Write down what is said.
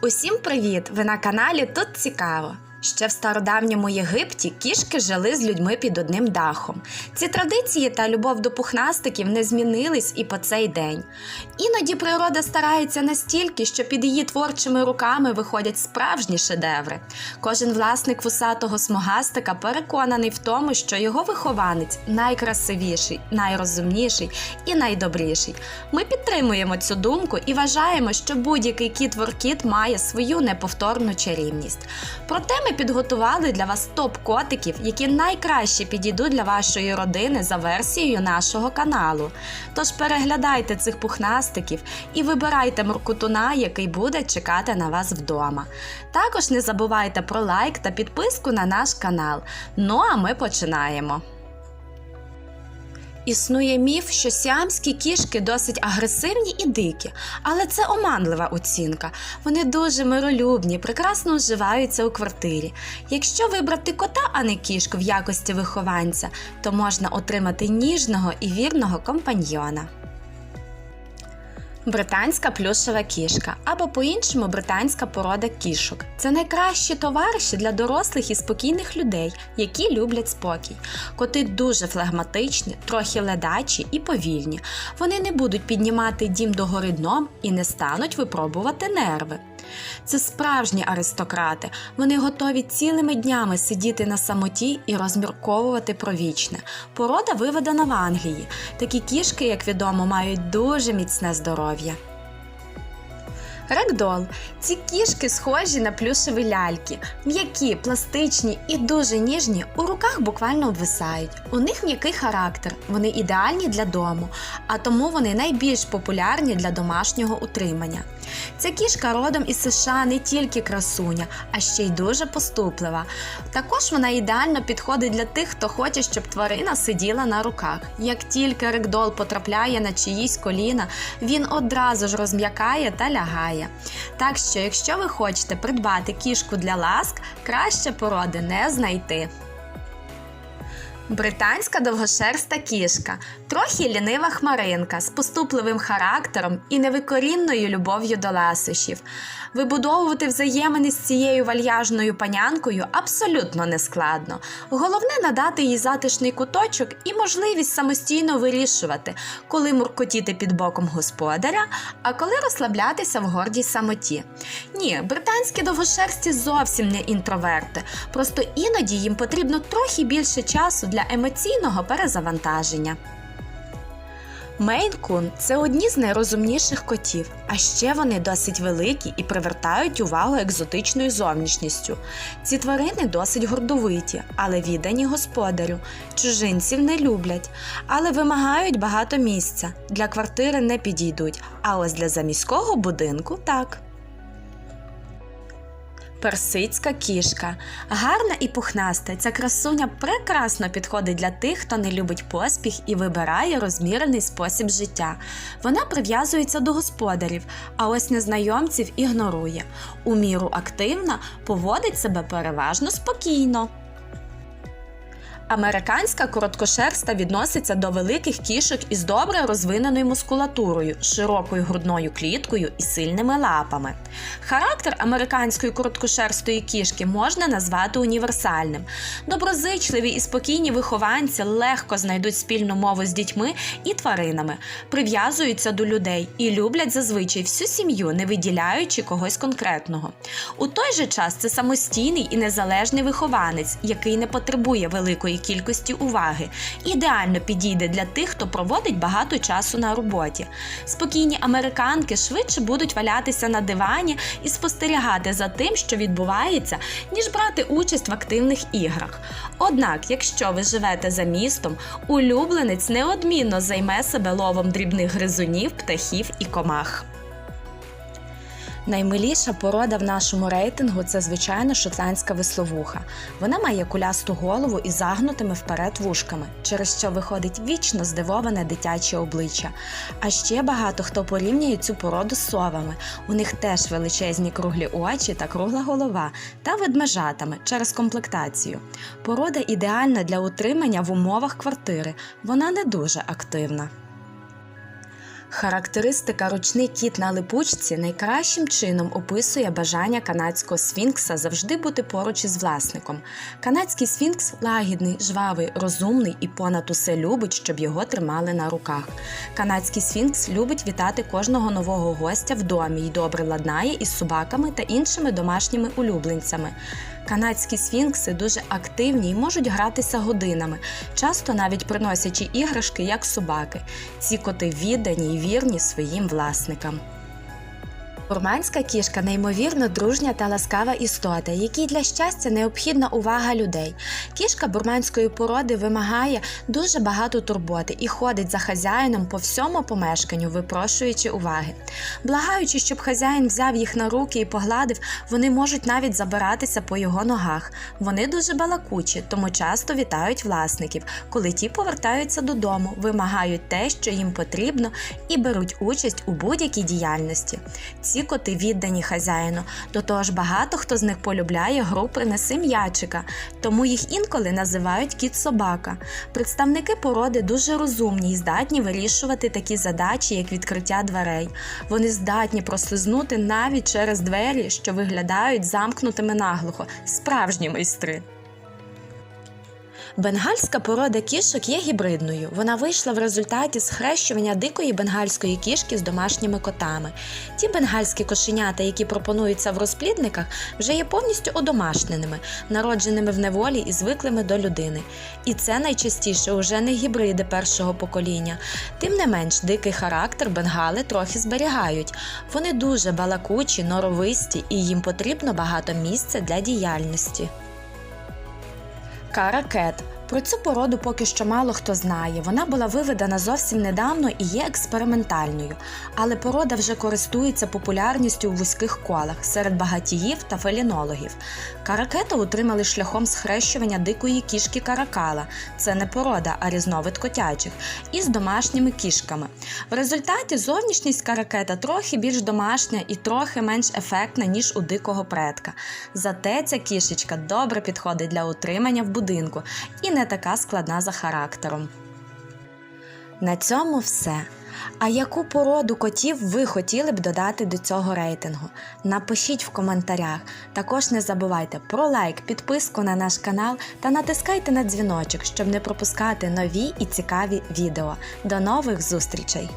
Усім привіт! Ви на каналі Тут Цікаво. Ще в стародавньому Єгипті кішки жили з людьми під одним дахом. Ці традиції та любов до пухнастиків не змінились і по цей день. Іноді природа старається настільки, що під її творчими руками виходять справжні шедеври. Кожен власник вусатого смугастика переконаний в тому, що його вихованець найкрасивіший, найрозумніший і найдобріший. Ми підтримуємо цю думку і вважаємо, що будь-який кіт-воркіт має свою неповторну чарівність. Проте ми підготували для вас топ котиків, які найкраще підійдуть для вашої родини за версією нашого каналу. Тож переглядайте цих пухнастиків і вибирайте моркутуна, який буде чекати на вас вдома. Також не забувайте про лайк та підписку на наш канал. Ну а ми починаємо. Існує міф, що сіамські кішки досить агресивні і дикі, але це оманлива оцінка. Вони дуже миролюбні, прекрасно вживаються у квартирі. Якщо вибрати кота, а не кішку в якості вихованця, то можна отримати ніжного і вірного компаньйона. Британська плюшева кішка або по-іншому британська порода кішок. Це найкращі товариші для дорослих і спокійних людей, які люблять спокій. Коти дуже флегматичні, трохи ледачі і повільні. Вони не будуть піднімати дім догори дном і не стануть випробувати нерви. Це справжні аристократи. Вони готові цілими днями сидіти на самоті і розмірковувати про вічне. Порода виведена в Англії. Такі кішки, як відомо, мають дуже міцне здоров'я. Рекдол. Ці кішки схожі на плюшеві ляльки, м'які, пластичні і дуже ніжні, у руках буквально обвисають. У них м'який характер, вони ідеальні для дому, а тому вони найбільш популярні для домашнього утримання. Ця кішка родом із США не тільки красуня, а ще й дуже поступлива. Також вона ідеально підходить для тих, хто хоче, щоб тварина сиділа на руках. Як тільки рекдол потрапляє на чиїсь коліна, він одразу ж розм'якає та лягає. Так що, якщо ви хочете придбати кішку для ласк, краще породи не знайти. Британська довгошерста кішка, трохи лінива хмаринка з поступливим характером і невикорінною любов'ю до ласощів. Вибудовувати взаємини з цією вальяжною панянкою абсолютно не складно. Головне надати їй затишний куточок і можливість самостійно вирішувати, коли муркотіти під боком господаря, а коли розслаблятися в гордій самоті. Ні, британські довгошерсті зовсім не інтроверти, просто іноді їм потрібно трохи більше часу для емоційного перезавантаження. Мейн-кун – це одні з найрозумніших котів, а ще вони досить великі і привертають увагу екзотичною зовнішністю. Ці тварини досить гордовиті, але віддані господарю. Чужинців не люблять, але вимагають багато місця. Для квартири не підійдуть, а ось для заміського будинку так. Персидська кішка. Гарна і пухнаста, ця красуня прекрасно підходить для тих, хто не любить поспіх і вибирає розмірений спосіб життя. Вона прив'язується до господарів, а ось незнайомців ігнорує. У міру активна, поводить себе переважно спокійно. Американська короткошерста відноситься до великих кішок із добре розвиненою мускулатурою, широкою грудною кліткою і сильними лапами. Характер американської короткошерстої кішки можна назвати універсальним. Доброзичливі і спокійні вихованці легко знайдуть спільну мову з дітьми і тваринами, прив'язуються до людей і люблять зазвичай всю сім'ю, не виділяючи когось конкретного. У той же час це самостійний і незалежний вихованець, який не потребує великої кількості уваги. Ідеально підійде для тих, хто проводить багато часу на роботі. Спокійні американки швидше будуть валятися на дивані і спостерігати за тим, що відбувається, ніж брати участь в активних іграх. Однак, якщо ви живете за містом, улюбленець неодмінно займе себе ловом дрібних гризунів, птахів і комах. Наймиліша порода в нашому рейтингу це звичайно шотландська висловуха. Вона має кулясту голову із загнутими вперед вушками, через що виходить вічно здивоване дитяче обличчя. А ще багато хто порівнює цю породу з совами. У них теж величезні круглі очі та кругла голова та ведмежатами через комплектацію. Порода ідеальна для утримання в умовах квартири. Вона не дуже активна. Характеристика ручний кіт на липучці найкращим чином описує бажання канадського сфінкса завжди бути поруч із власником. Канадський сфінкс лагідний, жвавий, розумний і понад усе любить, щоб його тримали на руках. Канадський сфінкс любить вітати кожного нового гостя в домі і добре ладнає із собаками та іншими домашніми улюбленцями. Канадські сфінкси дуже активні і можуть гратися годинами, часто навіть приносячи іграшки як собаки. Ці коти віддані й вірні своїм власникам. Бурманська кішка неймовірно дружня та ласкава істота, якій для щастя необхідна увага людей. Кішка бурманської породи вимагає дуже багато турботи і ходить за хазяїном по всьому помешканню, випрошуючи уваги. Благаючи, щоб хазяїн взяв їх на руки і погладив, вони можуть навіть забиратися по його ногах. Вони дуже балакучі, тому часто вітають власників, коли ті повертаються додому, вимагають те, що їм потрібно, і беруть участь у будь-якій діяльності. Ці коти віддані хазяїну. До того ж, багато хто з них полюбляє гру принеси м'ячика, тому їх інколи називають кіт-собака. Представники породи дуже розумні і здатні вирішувати такі задачі, як відкриття дверей. Вони здатні прослизнути навіть через двері, що виглядають замкнутими наглухо, справжні майстри. Бенгальська порода кішок є гібридною. Вона вийшла в результаті схрещування дикої бенгальської кішки з домашніми котами. Ті бенгальські кошенята, які пропонуються в розплідниках, вже є повністю одомашненими, народженими в неволі і звиклими до людини. І це найчастіше уже не гібриди першого покоління. Тим не менш, дикий характер бенгали трохи зберігають. Вони дуже балакучі, норовисті, і їм потрібно багато місця для діяльності. Каракет. Про цю породу поки що мало хто знає. Вона була виведена зовсім недавно і є експериментальною, але порода вже користується популярністю у вузьких колах серед багатіїв та фелінологів. Каракета отримали шляхом схрещування дикої кішки каракала. Це не порода, а різновид котячих, із домашніми кішками. В результаті зовнішність каракета трохи більш домашня і трохи менш ефектна, ніж у дикого предка. Зате ця кішечка добре підходить для утримання в будинку і не така складна за характером. На цьому все. А яку породу котів ви хотіли б додати до цього рейтингу? Напишіть в коментарях. Також не забувайте про лайк, підписку на наш канал та натискайте на дзвіночок, щоб не пропускати нові і цікаві відео. До нових зустрічей!